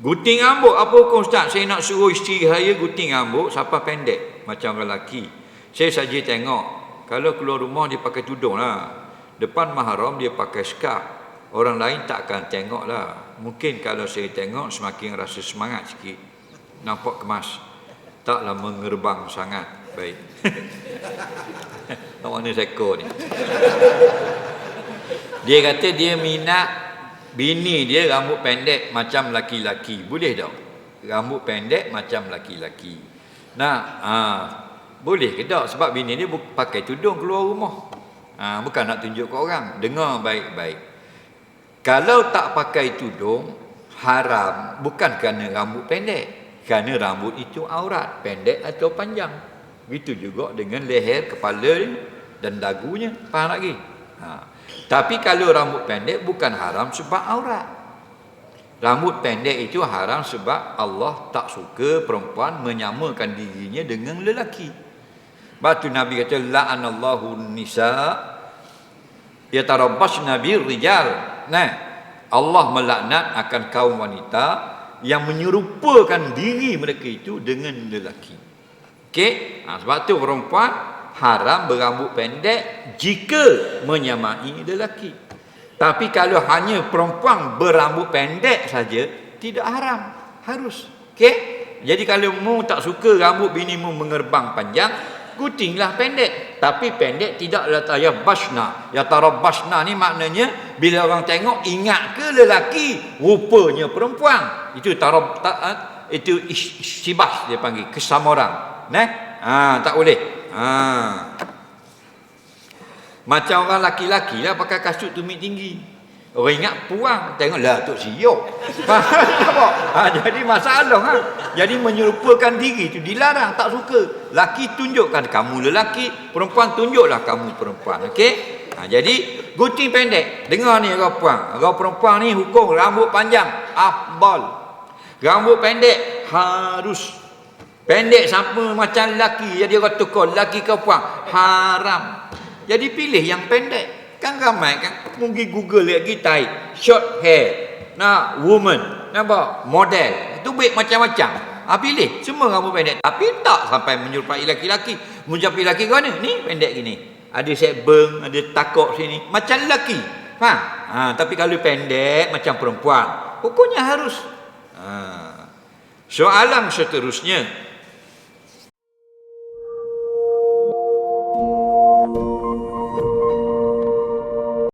Gunting rambut apa hukum ustaz? Saya nak suruh isteri saya gunting rambut siapa pendek macam lelaki. Saya saja tengok kalau keluar rumah dia pakai tudung lah. Depan mahram dia pakai scarf. Orang lain tak akan tengok lah. Mungkin kalau saya tengok semakin rasa semangat sikit. Nampak kemas. Taklah mengerbang sangat. Baik. Nak mana seko ni? Dia kata dia minat bini dia rambut pendek macam laki-laki. Boleh tak? Rambut pendek macam laki-laki. Nah, ha, boleh ke tak? Sebab bini dia pakai tudung keluar rumah. Ha, bukan nak tunjuk ke orang. Dengar baik-baik. Kalau tak pakai tudung, haram bukan kerana rambut pendek. Kerana rambut itu aurat, pendek atau panjang. Begitu juga dengan leher, kepala dan dagunya. Faham lagi? Ha. Tapi kalau rambut pendek bukan haram sebab aurat. Rambut pendek itu haram sebab Allah tak suka perempuan menyamakan dirinya dengan lelaki. Batu Nabi kata la'anallahu nisa yatarabbasna bir rijal. Nah, Allah melaknat akan kaum wanita yang menyerupakan diri mereka itu dengan lelaki. Okey? Ha, sebab tu perempuan haram berambut pendek jika menyamai lelaki. Tapi kalau hanya perempuan berambut pendek saja tidak haram, harus. Okey? Jadi kalau mu tak suka rambut bini mu mengerbang panjang, guntinglah pendek. Tapi pendek tidaklah tayah basna. Ya basna ni maknanya bila orang tengok ingat ke lelaki, rupanya perempuan. Itu tarab ta, eh, itu istibah dia panggil kesamoran. Nah, ha, tak boleh. Ha. Macam orang laki-laki lah pakai kasut tumit tinggi. Orang ingat puang, tengoklah Tok Siok. ha, jadi masalah ha. Jadi menyerupakan diri itu dilarang, tak suka. Laki tunjukkan kamu lelaki, perempuan tunjuklah kamu perempuan. Okey? Ha, jadi gunting pendek. Dengar ni orang puang. Orang perempuan ni hukum rambut panjang, afdal. Rambut pendek harus Pendek sama macam lelaki. Jadi orang tukar lelaki ke puan. Haram. Jadi pilih yang pendek. Kan ramai kan. Mungkin google lagi type. Short hair. Nah, woman. Nampak? Model. Itu baik macam-macam. Ha, pilih. Semua rambut pendek. Tapi tak sampai menyerupai lelaki-lelaki. Menyerupai lelaki ke mana? Ni pendek gini. Ada sebeng, ada takok sini. Macam lelaki. Ha? ha? Tapi kalau pendek macam perempuan. Hukumnya harus. Ha. Soalan seterusnya.